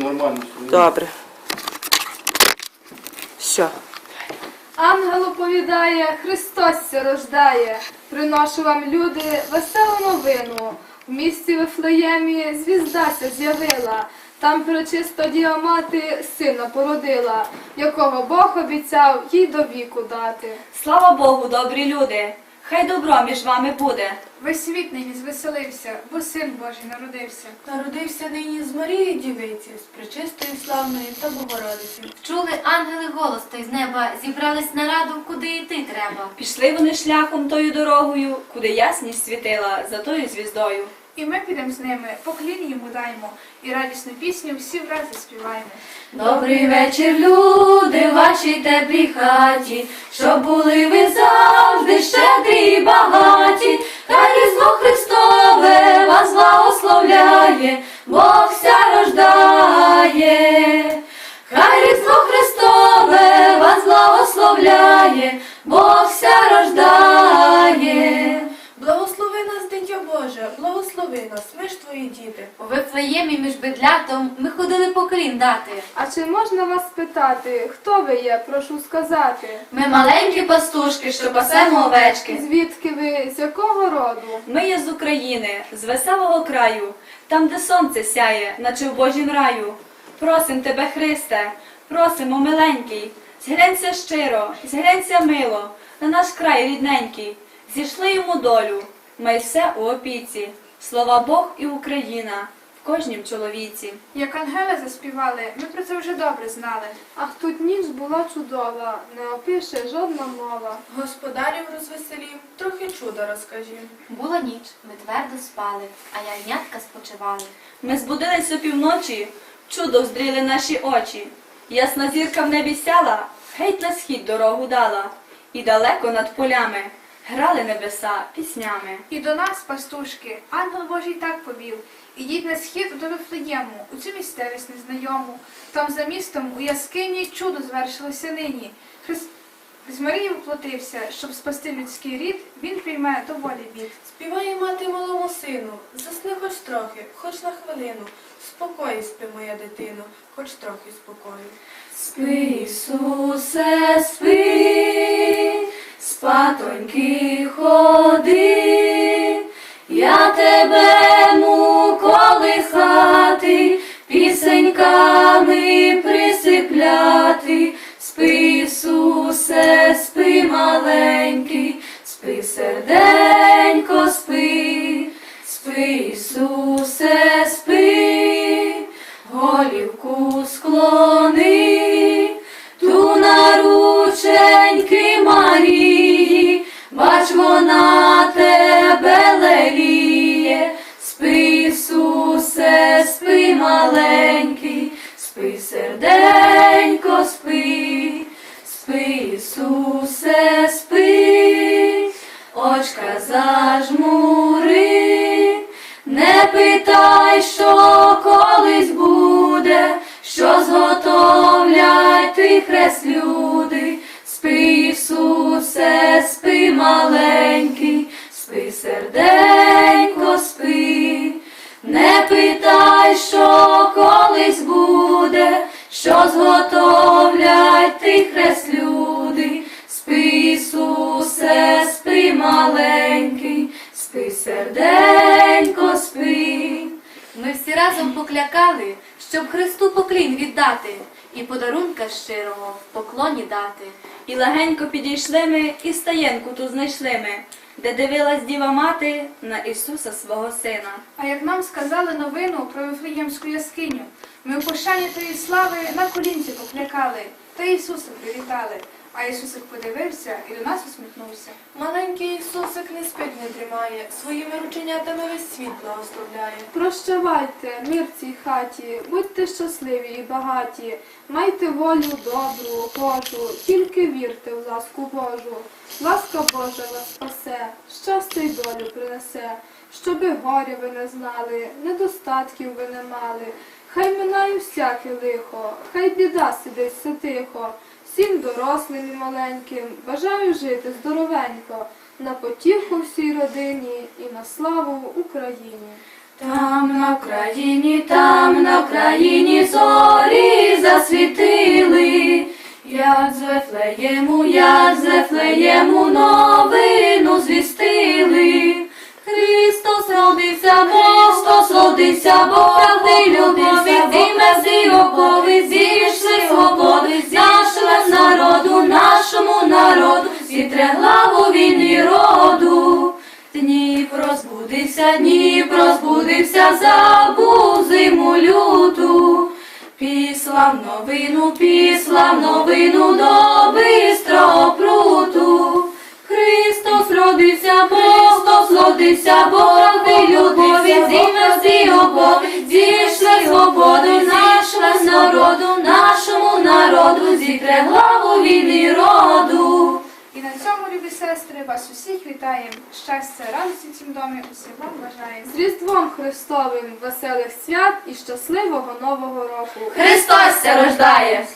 нормально. Добре. Все. Ангел оповідає, Христос ся рождає. Приношу вам, люди, веселу новину. В місті Вифлеємі звізда ся з'явила. Там пречисто діва мати сина породила, якого Бог обіцяв їй до віку дати. Слава Богу, добрі люди! Хай добро між вами буде. Весь світ нині звеселився, бо син Божий народився. Народився нині з Марії Дівиці, з пречистою славною та Богородиці. Чули ангели голос той з неба, зібрались на раду, куди йти треба. Пішли вони шляхом тою дорогою, куди ясність світила за тою звіздою. І ми підемо з ними, поклін йому даймо, і радісну пісню всі враз заспіваємо. Добрий вечір, люди, в вашій теплій хаті, щоб були ви завжди щедрі і багаті, хай Різдво Христове вас благословляє, Бог ся рождає, хай Різдво Христове вас благословляє, Бог ся рождає. У Вифлеємі між бедлятом ми ходили поклін дати. А чи можна вас спитати, хто ви є, прошу сказати? Ми маленькі пастушки, що пасемо овечки. Звідки ви, з якого роду? Ми є з України, з веселого краю, там, де сонце сяє, наче в Божім раю. Просим тебе, Христе, просимо, миленький, зглянься щиро, зглянься мило, на наш край рідненький. Зійшли йому долю, ми все у опіці. Слова Бог і Україна в кожнім чоловіці. Як ангели заспівали, ми про це вже добре знали. Ах, тут ніч була чудова, не опише жодна мова. Господарів розвеселів, трохи чудо розкажім. Була ніч, ми твердо спали, а ягнятка спочивали. Ми збудились о півночі, чудо вздріли наші очі. Ясна зірка в небі сяла, геть на схід дорогу дала, і далеко над полями грали небеса піснями. І до нас, пастушки, ангел Божий так повів. Ідіть на схід до Вифлеєму, у цю місцевість незнайому. Там за містом у яскині чудо звершилося нині. Христ з Марії воплотився, щоб спасти людський рід, він прийме доволі бід. Співає мати малому сину, засни хоч трохи, хоч на хвилину. Спокої спи, моя дитино, хоч трохи спокою. Спи, Ісусе, спи, спатоньки ходи, я тебе колихати, пісеньками присипляти. Спи, Ісусе, спи, маленький, спи, серденько, спи, спи, Ісусе, спи, голівку склони, бач, вона тебе леліє, спи, Ісусе, спи, маленький, спи, серденько, спи, спи, Ісусе, спи, очка зажмури, не питай, що колись буде, що зготовлять ти хрест люди. Що зготовлять ти хрест люди. Спи, Ісусе, спи, маленький, спи, серденько, спи. Ми всі разом поклякали, щоб Христу поклін віддати і подарунка щирого в поклоні дати. І легенько підійшли ми, і стаєнку ту знайшли ми, де дивилась діва мати на Ісуса свого сина. А як нам сказали новину про Вифлеємську яскиню, ми у пошані тої слави на колінці поклякали та Ісуса привітали. А Ісусик подивився і до нас усміхнувся. Маленький Ісусик не спить, не тримає, своїми рученятами весь світ благословляє. Прощавайте, мир цій хаті, будьте щасливі і багаті, майте волю добру, Божу, тільки вірте в ласку Божу. Ласка Божа вас спасе, щастя й долю принесе, щоби горя ви не знали, недостатків ви не мали. Хай минає всяке лихо, хай біда сидить все тихо. Всім дорослим і маленьким бажаю жити здоровенько, на потіху всій родині і на славу Україні. Там на Україні, там на Україні зорі засвітили, як з Вифлеєму, як з Вифлеєму новину звістили. Христос родився, Христос родився, Бог правди любові, зіме зі окови, зійшли свободи, нашого народу, нашому народу, зітре главу війни роду. Дніпро збудився, Дніпро збудився, забув зиму люту. Післав новину, післав новину до бистрого пруту. Христос родився, Христос родився, на цьому, любі сестри, вас усіх вітаємо. Щастя, радості в цім домі, усім вам бажаємо. З Різдвом Христовим, веселих свят і щасливого Нового року! Христос ся рождає!